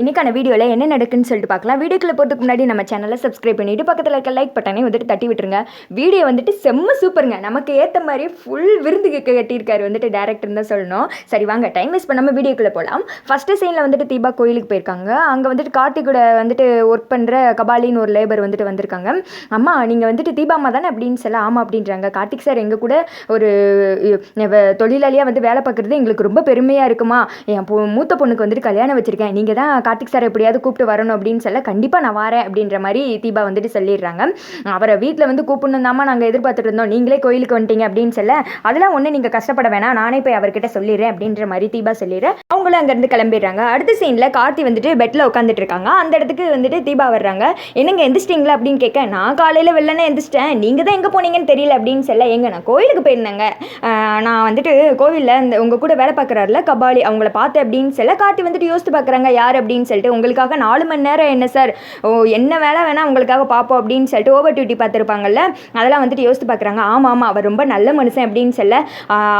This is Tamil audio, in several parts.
இன்னைக்கான வீடியோவில் என்ன நடக்குன்னு சொல்லிட்டு பார்க்கலாம். வீடியோக்குள்ள போகிறதுக்கு முன்னாடி நம்ம சேனலை சப்ஸ்கிரைப் பண்ணிட்டு பக்கத்தில் இருக்க லைக் பட்டனே வந்துட்டு தட்டி விட்டுருங்க. வீடியோ வந்துட்டு செம்ம சூப்பருங்க நமக்கு ஏற்ற மாதிரி ஃபுல் விருந்து கட்டியிருக்காரு வந்துட்டு டேரக்டர் தான் சொல்லணும். சரி வாங்க டைம் வேஸ்ட் பண்ணாமல் வீடியோக்குள்ளே போகலாம் ஃபஸ்ட்டு சீனில் வந்துட்டு தீபா கோயிலுக்கு போயிருக்காங்க. அங்கே வந்துட்டு கார்த்திகோட வந்துட்டு ஒர்க் பண்ணுற கபாலின்னு ஒரு லேபர் வந்துட்டு வந்திருக்காங்க. அம்மா நீங்கள் வந்துட்டு தீபா அம்மா தானே அப்படின்னு சொல்ல ஆமாம் அப்படின்றாங்க. கார்த்திக் சார் எங்கள் கூட ஒரு தொழிலாளியாக வந்து வேலை பார்க்குறது எங்களுக்கு ரொம்ப பெருமையாக இருக்குமா. என் பொ மூத்த பொண்ணுக்கு வந்துட்டு கல்யாணம் வச்சுருக்கேன். நீங்கள் தான் கார்த்திக் சார் எப்படியாவது கூப்பிட்டு வரணும் அப்படின்னு சொல்ல கண்டிப்பாக நான் வரேன் அப்படின்ற மாதிரி தீபா வந்துட்டு சொல்லிடுறாங்க. அவரை வீட்டில் வந்து கூப்பிடணும் தாம்மா நாங்கள் எதிர்பார்த்துட்டு இருந்தோம். நீங்களே கோயிலுக்கு வந்துட்டீங்க அப்படின்னு சொல்ல அதெல்லாம் ஒன்று நீங்கள் கஷ்டப்பட வேணாம். நானே போய் அவர்கிட்ட சொல்லிடுறேன் அப்படின்ற மாதிரி தீபா சொல்லிடுறேன் அவங்களும் அங்கேருந்து கிளம்பிடுறாங்க. அடுத்த சீனில் கார்த்தி வந்துட்டு பெட்டில் உட்காந்துட்டு இருக்காங்க. அந்த இடத்துக்கு வந்துட்டு தீபா வர்றாங்க. என்னங்க எந்திரிச்சிட்டிங்களா? அப்படின்னு கேட்க நான் காலையில் வெள்ளனே எந்திரிச்சிட்டேன். நீங்கள் தான் எங்கே போனீங்கன்னு தெரியல அப்படின்னு சொல்ல எங்க நான் கோயிலுக்கு போயிருந்தேங்க. நான் வந்துட்டு கோவிலில் இந்த உங்கள் கூட வேலை பார்க்குறாருல கபாலி அவங்கள பார்த்தேன் அப்படின்னு சொல்ல கார்த்தி வந்துட்டு யோசித்து பார்க்குறாங்க யார்? அப்படின்னு சொல்லிட்டு உங்களுக்காக நாலு மணி நேரம் என்ன சார் ஓ என்ன வேலை வேணால் உங்களுக்காக பார்ப்போம் அப்படின்னு சொல்லிட்டு ஓவர் டியூட்டி பார்த்துருப்பாங்கல்ல அதெல்லாம் வந்துட்டு யோசித்து பார்க்குறாங்க. ஆமாம் ஆமாம் அவர் ரொம்ப நல்ல மனுஷன் அப்படின்னு சொல்ல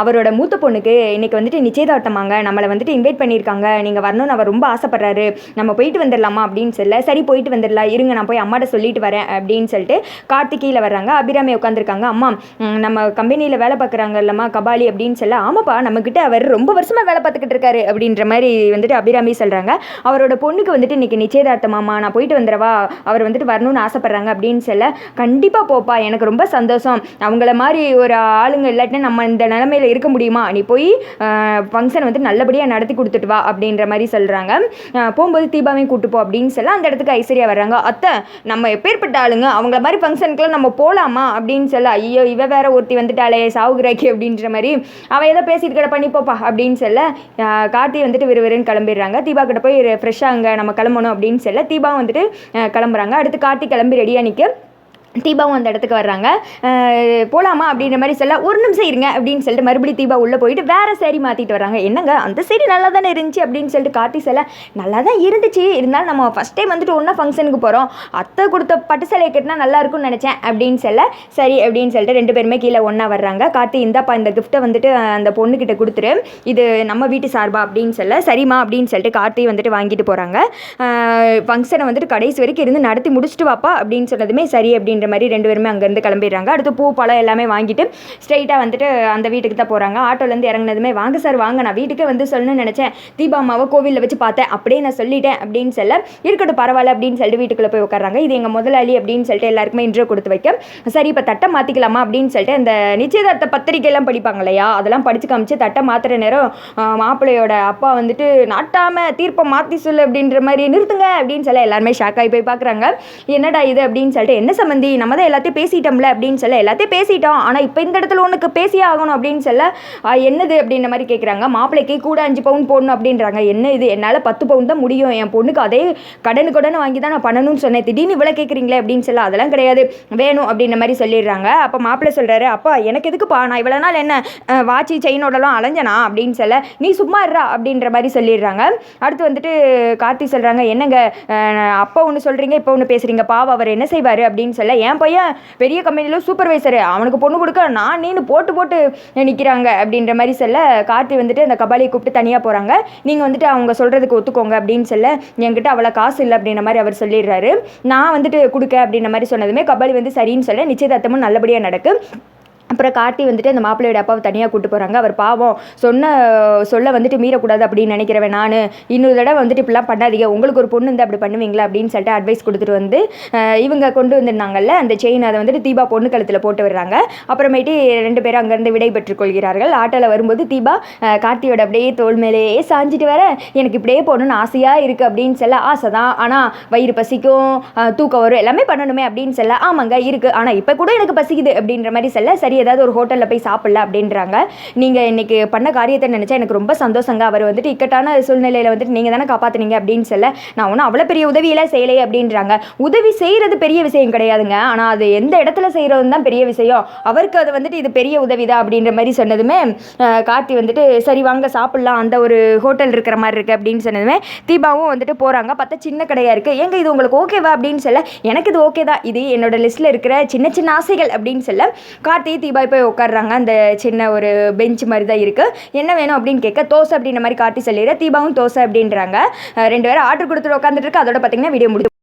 அவரோட மூத்த பொண்ணுக்கு இன்னைக்கு வந்துட்டு நிச்சயதார்த்தமாங்க. நம்மளை வந்துட்டு இன்வைட் பண்ணியிருக்காங்க. நீங்கள் வரணும்னு அவர் ரொம்ப ஆசைப்படுறாரு. நம்ம போயிட்டு வந்துடலாமா அப்படின்னு சொல்ல சரி போயிட்டு வந்துடலாம் இருங்க நான் போய் அம்மாட்ட சொல்லிட்டு வரேன் அப்படின்னு சொல்லிட்டு கார்த்திகையில் வர்றாங்க. அபிராமி உட்காந்துருக்காங்க அம்மா நம்ம கம்பெனியில் வேலை பார்க்குறாங்க இல்லம்மா கபாலி அப்படின்னு சொல்ல ஆமாப்பா நம்மக்கிட்ட அவர் ரொம்ப வருஷமாக வேலை பார்த்துக்கிட்டு இருக்காரு அப்படின்ற மாதிரி வந்துட்டு அபிராமி சொல்கிறாங்க அவரோட பொண்ணுக்கு வந்துட்டு இன்னைக்கு நிச்சயதார்த்தமாம்மா நான் போயிட்டு வந்துடவா அவர் வந்துட்டு வரணும்னு ஆசைப்பட்றாங்க அப்படின்னு சொல்ல கண்டிப்பாக போப்பா எனக்கு ரொம்ப சந்தோஷம். அவங்கள மாதிரி ஒரு ஆளுங்க இல்லாட்டினா நம்ம இந்த நிலமையில இருக்க முடியுமா? நீ போய் ஃபங்க்ஷன் வந்து நல்லபடியாக நடத்தி கொடுத்துட்டு வா அப்படின்ற மாதிரி சொல்கிறாங்க போகும்போது தீபாவையும் கூட்டு போ அப்படின்னு சொல்ல அந்த இடத்துக்கு ஐஸ்வர்யா வர்றாங்க. அத்தை நம்ம எப்பேற்பட்ட ஆளுங்க? அவங்கள மாதிரி ஃபங்க்ஷனுக்குலாம் நம்ம போகலாமா அப்படின்னு சொல்ல ஐயோ இவ வேற ஒருத்தி வந்துட்டாளே சாவுகிராக்கி அப்படின்ற மாதிரி அவள் ஏதோ பேசிட்டு கிட பண்ணி போப்பா அப்படின்னு சொல்ல கார்த்தி வந்துட்டு விறுவிறுன்னு கிளம்பிடுறாங்க. தீபா கிட்ட போய் ஃப்ரெஷ்ஷாக அங்கே நம்ம கிளம்பணும் அப்படின்னு சொல்ல தீபா வந்துட்டு கிளம்புறாங்க. அடுத்து கார்த்திக் கிளம்பி ரெடியாக நிற்க தீபாவும் அந்த இடத்துக்கு வர்றாங்க. போகலாமா அப்படின்ற மாதிரி சொல்ல ஒரு நிமிஷம் இருங்க அப்படின்னு சொல்லிட்டு மறுபடியும் தீபா உள்ளே போயிட்டு வேறு சேரீ மாற்றிட்டு வராங்க என்னங்க அந்த சேரீ நல்லா தானே இருந்துச்சு? அப்படின்னு சொல்லிட்டு கார்த்தி சொல்ல நல்லா தான் இருந்துச்சு. இருந்தாலும் நம்ம ஃபஸ்ட் டைம் வந்துட்டு ஒன்றா ஃபங்க்ஷனுக்கு போகிறோம் அத்தை கொடுத்த பட்டு சேலையை கட்டினா நல்லா இருக்கும்னு நினச்சேன் அப்படின்னு சொல்ல சரி அப்படின்னு சொல்லிட்டு ரெண்டு பேருமே கீழே ஒன்றா வர்றாங்க. கார்த்தி இந்தாப்பா இந்த கிஃப்ட்டை வந்துட்டு அந்த பொண்ணுக்கிட்ட கொடுத்துரு. இது நம்ம வீட்டு சார்பா? அப்படின்னு சொல்ல சரிம்மா அப்படின்னு சொல்லிட்டு கார்த்தி வந்துட்டு வாங்கிட்டு போகிறாங்க ஃபங்க்ஷனை வந்துட்டு கடைசி வரைக்கும் இருந்து நடத்தி முடிச்சுட்டு வாப்பா அப்படின்னு சொன்னதுமே சரி அப்படின்ற மாதிரி ரெண்டு பேருமே அங்கேருந்து கிளம்பிடுறாங்க. அடுத்து பூ பழம் எல்லாமே வாங்கிட்டு ஸ்ட்ரைட்டாக வந்துட்டு அந்த வீட்டுக்கு தான் போகிறாங்க ஆட்டோலேருந்து இறங்குனதுமே வாங்க சார் வாங்க. நான் வீட்டுக்கே வந்து சொல்லணும்னு நினச்சேன். தீபா அம்மாவை கோவிலில் வச்சு பார்த்தேன். அப்படியே நான் சொல்லிட்டேன். அப்படின்னு சொல்ல இருக்கட்டும் பரவாயில்ல. அப்படின்னு சொல்லிட்டு வீட்டுக்குள்ளே போய் உட்காராங்க இது எங்கள் முதலாளி. அப்படின்னு சொல்லிட்டு எல்லாருக்குமே இன்ட்ரோ கொடுத்து வைக்க சரி இப்போ தட்டை மாற்றிக்கலாமா அப்படின்னு சொல்லிட்டு அந்த நிச்சயதார்த்த பத்திரிக்கையெல்லாம் படிப்பாங்க இல்லையா? அதெல்லாம் படித்து காமிச்சு தட்டை மாற்றுற நேரம் மாப்பிள்ளையோட அப்பா வந்துட்டு நாட்டாமல் தீர்ப்பை மாற்றி சொல்லு அப்படின்ற மாதிரி நிறுத்துங்க. அப்படின்னு சொல்ல எல்லாருமே ஷாக் ஆகி போய் பார்க்குறாங்க. என்னடா இது? அப்படின்னு சொல்லிட்டு என்ன சம்மந்தி நம்ம தான் எல்லாத்தையும் பேசிட்டோம்ல அப்படின்னு சொல்ல எல்லாத்தையும் பேசிட்டோம். ஆனால் இப்போ இந்த இடத்துல உனக்கு பேசியே ஆகணும் அப்படின்னு சொல்ல என்னது? அப்படின்ற மாதிரி கேட்குறாங்க மாப்பிள்ளைக்கு கூட அஞ்சு பவுன் போடணும் அப்படின்றாங்க. என்ன இது? என்னால் பத்து பவுன் தான் முடியும். என் பொண்ணுக்கு அதே கடனு கடன் வாங்கி தான் நான் பண்ணணும்னு சொன்னேன். திடீர்னு இவ்வளோ கேட்குறீங்களே அப்படின்னு சொல்ல அதெல்லாம் கிடையாது. வேணும் அப்படின்ற மாதிரி சொல்லிடுறாங்க. அப்போ மாப்பிள்ளை சொல்கிறாரு அப்பா எனக்கு எதுக்குப்பா? நான் இவ்வளோ நாள் என்ன வாட்சி செயினோடலாம் அலைஞ்சனா? அப்படின்னு சொல்ல நீ சும்மா இருடா அப்படின்ற மாதிரி சொல்லிடுறாங்க. அடுத்து வந்துட்டு கார்த்தி சொல்கிறாங்க என்னங்க அப்பா ஒன்று சொல்கிறீங்க இப்போ ஒன்று பேசுகிறீங்க பாவ அவர் என்ன செய்வார்? அப்படின்னு சொல்ல என் பையன் பெரிய கம்பெனியில் சூப்பர்வைசரு அவனுக்கு பொண்ணு கொடுக்க நான் நீனு போட்டு போட்டு நிற்கிறாங்க அப்படின்ற மாதிரி சொல்ல கார்த்தி வந்துட்டு அந்த கபாலியை கூப்பிட்டு தனியாக போகிறாங்க நீங்கள் வந்துட்டு அவங்க சொல்கிறதுக்கு ஒத்துக்கோங்க அப்படின்னு சொல்ல என்கிட்ட அவ்வளோ காசு இல்லை அப்படின்ற மாதிரி அவர் சொல்லிடுறாரு. நான் வந்துட்டு கொடுக்க அப்படின்ற மாதிரி சொன்னதுமே கபாலி வந்து சரின்னு சொல்ல நிச்சயதார்த்தமும் நல்லபடியாக நடக்கும் அப்புறம் கார்த்தி வந்துட்டு அந்த மாப்பிள்ளையோட அப்பாவை தனியாக கூட்டு போகிறாங்க அவர் பாவம் சொன்ன சொல்ல வந்துட்டு மீறக்கூடாது அப்படின்னு நினைக்கிறவன் நான். இன்னொரு தடவை வந்துட்டு இப்படிலாம் பண்ணாதீங்க. உங்களுக்கு ஒரு பொண்ணு இருந்தால் அப்படி பண்ணுவீங்களா அப்படின்னு சொல்லிட்டு அட்வைஸ் கொடுத்துட்டு வந்து இவங்க கொண்டு வந்திருந்தாங்கல்ல அந்த செயின் அதை வந்துட்டு தீபா பொண்ணு கழுத்தில் போட்டு வர்றாங்க அப்புறமேட்டு ரெண்டு பேரும் அங்கேருந்து விடை பெற்றுக் கொள்கிறார்கள். ஆட்டோவில் வரும்போது தீபா கார்த்தியோட அப்படியே தோல் மேலேயே சாஞ்சிட்டு வர எனக்கு இப்படியே போகணும்னு ஆசையாக இருக்குது அப்படின்னு சொல்ல ஆசை தான் ஆனால் வயிறு பசிக்கும் தூக்கம் வரும் எல்லாமே பண்ணணுமே அப்படின்னு சொல்ல ஆமாங்க இருக்குது ஆனால் இப்போ கூட எனக்கு பசிக்குது அப்படின்ற மாதிரி சொல்ல சரி ஏதாவது ஒரு ஹோட்டலில் போய் சாப்பிடல அப்படின்றாங்க. நீங்கள் இன்றைக்கி பண்ண காரியத்தை நினச்சா எனக்கு ரொம்ப சந்தோஷங்க. அவர் வந்துட்டு இக்கட்டான சூழ்நிலையில் வந்துட்டு நீங்கள் தானே காப்பாற்றுனீங்க அப்படின்னு சொல்ல நான் ஒன்றும் அவ்வளோ பெரிய உதவியெல்லாம் செய்யலையே அப்படின்றாங்க. உதவி செய்கிறது பெரிய விஷயம் கிடையாதுங்க. ஆனால் அது எந்த இடத்துல செய்கிறது தான் பெரிய விஷயம். அவருக்கு அது வந்துட்டு இது பெரிய உதவி தான் அப்படின்ற மாதிரி சொன்னதுமே கார்த்தி வந்துட்டு சரி வாங்க சாப்பிட்லாம். அந்த ஒரு ஹோட்டல் இருக்கிற மாதிரி இருக்குது அப்படின்னு சொன்னதுமே தீபாவும் வந்துட்டு போகிறாங்க பார்த்தா சின்ன கடையாக இருக்குது ஏங்க இது உங்களுக்கு ஓகேவா அப்படின்னு சொல்ல எனக்கு இது ஓகே தான். இது என்னோட லிஸ்ட்டில் இருக்கிற சின்ன சின்ன ஆசைகள் அப்படின்னு சொல்ல கார்த்தி தீபாய் போய் உட்காடுறாங்க அந்த சின்ன ஒரு பெஞ்ச் மாதிரி தான் இருக்குது என்ன வேணும் அப்படின்னு கேட்க தோசை அப்படின்ற மாதிரி காட்டி சொல்லிடுற தீபாவும் தோசை அப்படின்றாங்க. ரெண்டு பேரும் ஆர்டர் கொடுத்துட்டு உட்காந்துட்டு இருக்கு. அதோட பார்த்தீங்கன்னா வீடியோ முடிச்சு